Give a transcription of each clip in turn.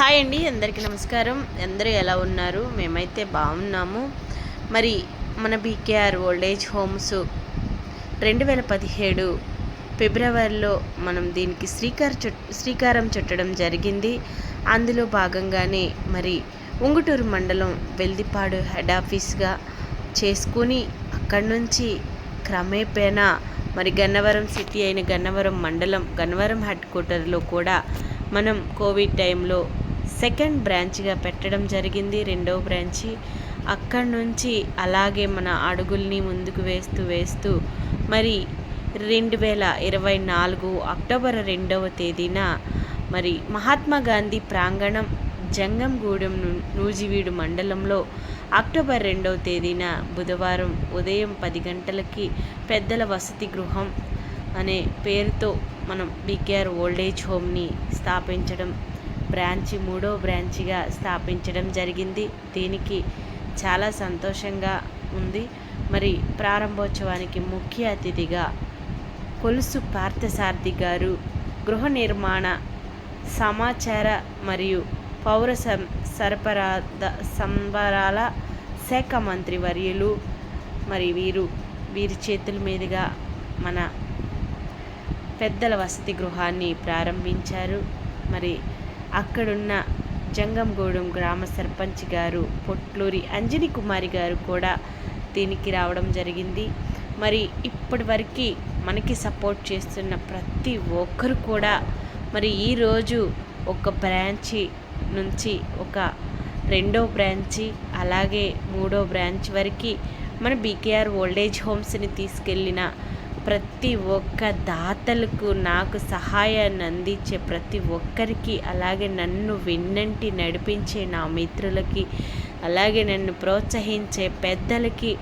Hi అండి అందరికీ నమస్కారం. అందరూ ఎలా ఉన్నారు? మేమైతే బాగున్నాము. మరి మన బీకేఆర్ ఓల్డేజ్ హోమ్స్ రెండు వేల పదిహేడు ఫిబ్రవరిలో మనం దీనికి శ్రీకార చుట్ శ్రీకారం చుట్టడం జరిగింది. అందులో భాగంగానే మరి ఉంగుటూరు మండలం వెల్దిపాడు హెడ్ ఆఫీస్గా చేసుకుని అక్కడి నుంచి క్రమేపేనా మరి గన్నవరం సిటీ అయిన గన్నవరం మండలం గన్నవరం హెడ్ క్వార్టర్లో కూడా మనం కోవిడ్ టైంలో సెకండ్ బ్రాంచ్గా పెట్టడం జరిగింది. రెండవ బ్రాంచి అక్కడి నుంచి అలాగే మన అడుగుల్ని ముందుకు వేస్తూ వేస్తూ మరి రెండు వేల ఇరవై నాలుగు అక్టోబర్ రెండవ తేదీన మరి మహాత్మా గాంధీ ప్రాంగణం జంగంగూడెం ను- నూజివీడు మండలంలో అక్టోబర్ రెండవ తేదీన బుధవారం ఉదయం పది గంటలకి పెద్దల వసతి గృహం అనే పేరుతో మనం బీకేఆర్ ఓల్డేజ్ హోమ్ని స్థాపించడం బ్రాంచి మూడో బ్రాంచిగా స్థాపించడం జరిగింది. దీనికి చాలా సంతోషంగా ఉంది. మరి ప్రారంభోత్సవానికి ముఖ్య అతిథిగా కొలుసు పార్థసారథి గారు గృహ నిర్మాణ సమాచార మరియు పౌర సం సరఫరాద సంబరాల శాఖ మంత్రి వర్యులు మరి వీరు వీరి చేతుల మీదుగా మన పెద్దల వసతి గృహాన్ని ప్రారంభించారు. మరి అక్కడున్న జంగంగూడెం గ్రామ సర్పంచ్ గారు పొట్లూరి అంజని కుమారి గారు కూడా దీనికి రావడం జరిగింది. మరి ఇప్పటి వరకు మనకి సపోర్ట్ చేస్తున్న ప్రతి ఒక్కరు కూడా మరి ఈరోజు ఒక బ్రాంచి నుంచి ఒక రెండో బ్రాంచి అలాగే మూడో బ్రాంచ్ వరకు మన బీకేఆర్ ఓల్డేజ్ హోమ్స్ని తీసుకెళ్ళిన ప్రతి ఒక్క దాతలకు నాకు సహాయాన్ని అందించే ప్రతి ఒక్కరికి అలాగే నన్ను వెన్నంటి నడిపించే నా మిత్రులకి అలాగే నన్ను ప్రోత్సహించే పెద్దలకి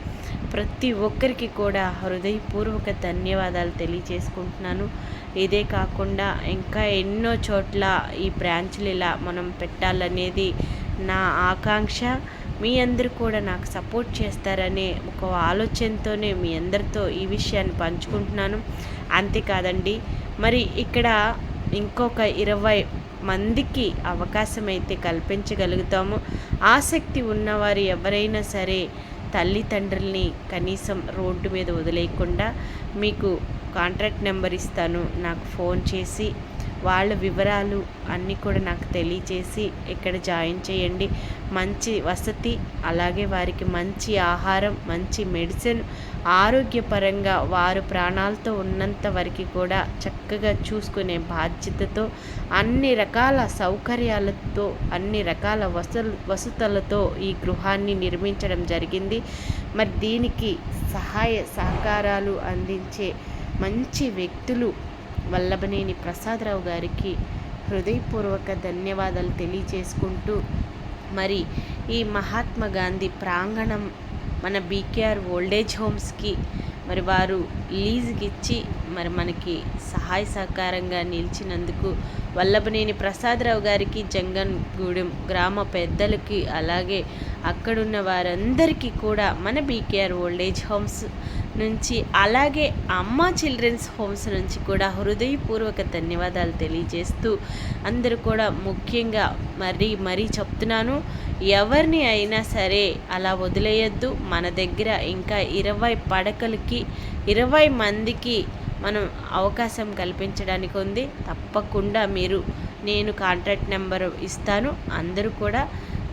ప్రతి ఒక్కరికి కూడా హృదయపూర్వక ధన్యవాదాలు తెలియజేసుకుంటున్నాను. ఇదే కాకుండా ఇంకా ఎన్నో చోట్ల ఈ బ్రాంచ్లు ఇలా మనం పెట్టాలనేది నా ఆకాంక్ష. మీ అందరు కూడా నాకు సపోర్ట్ చేస్తారనే ఒక ఆలోచనతోనే మీ అందరితో ఈ విషయాన్ని పంచుకుంటున్నాను. అంతేకాదండి మరి ఇక్కడ ఇంకొక ఇరవై మందికి అవకాశం అయితే కల్పించగలుగుతాము. ఆసక్తి ఉన్నవారు ఎవరైనా సరే తల్లిదండ్రుల్ని కనీసం రోడ్డు మీద వదిలేయకుండా మీకు కాంట్రాక్ట్ నెంబర్ ఇస్తాను. నాకు ఫోన్ చేసి వాళ్ళ వివరాలు అన్నీ కూడా నాకు తెలియచేసి ఇక్కడ జాయిన్ చేయండి. మంచి వసతి అలాగే వారికి మంచి ఆహారం మంచి మెడిసిన్ ఆరోగ్యపరంగా వారు ప్రాణాలతో ఉన్నంత వరకు కూడా చక్కగా చూసుకునే బాధ్యతతో అన్ని రకాల సౌకర్యాలతో అన్ని రకాల వస వసతులతో ఈ గృహాన్ని నిర్మించడం జరిగింది. మరి దీనికి సహాయ సహకారాలు అందించే మంచి వ్యక్తులు వల్లభనేని ప్రసాదరావు గారికి హృదయపూర్వక ధన్యవాదాలు తెలియజేసుకుంటూ మరి ఈ మహాత్మా గాంధీ ప్రాంగణం మన బీకేఆర్ ఓల్డేజ్ హోమ్స్కి మరి వారు లీజుకి ఇచ్చి మరి మనకి సహాయ సహకారంగా నిలిచినందుకు వల్లభనేని ప్రసాదరావు గారికి జంగన్గూడెం గ్రామ పెద్దలకి అలాగే అక్కడున్న వారందరికీ కూడా మన బీకేఆర్ ఓల్డేజ్ హోమ్స్ నుంచి అలాగే అమ్మ చిల్డ్రన్స్ హోమ్స్ నుంచి కూడా హృదయపూర్వక ధన్యవాదాలు తెలియజేస్తూ అందరూ కూడా ముఖ్యంగా మరీ మరీ చెప్తున్నాను ఎవరిని అయినా సరే అలా వదిలేయద్దు. మన దగ్గర ఇంకా ఇరవై పడకలకి ఇరవై మందికి మనం అవకాశం కల్పించడానికి ఉంది. తప్పకుండా మీరు నేను కాంటాక్ట్ నెంబర్ ఇస్తాను. అందరూ కూడా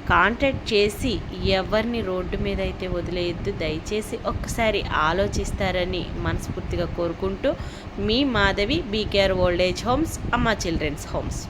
కాంటాక్ట్ చేసి ఎవరిని రోడ్డు మీద అయితే వదిలేయద్దు దయచేసి ఒక్కసారి ఆలోచిస్తారని మనస్ఫూర్తిగా కోరుకుంటూ మీ Madhavi BKR old age homes children's homes.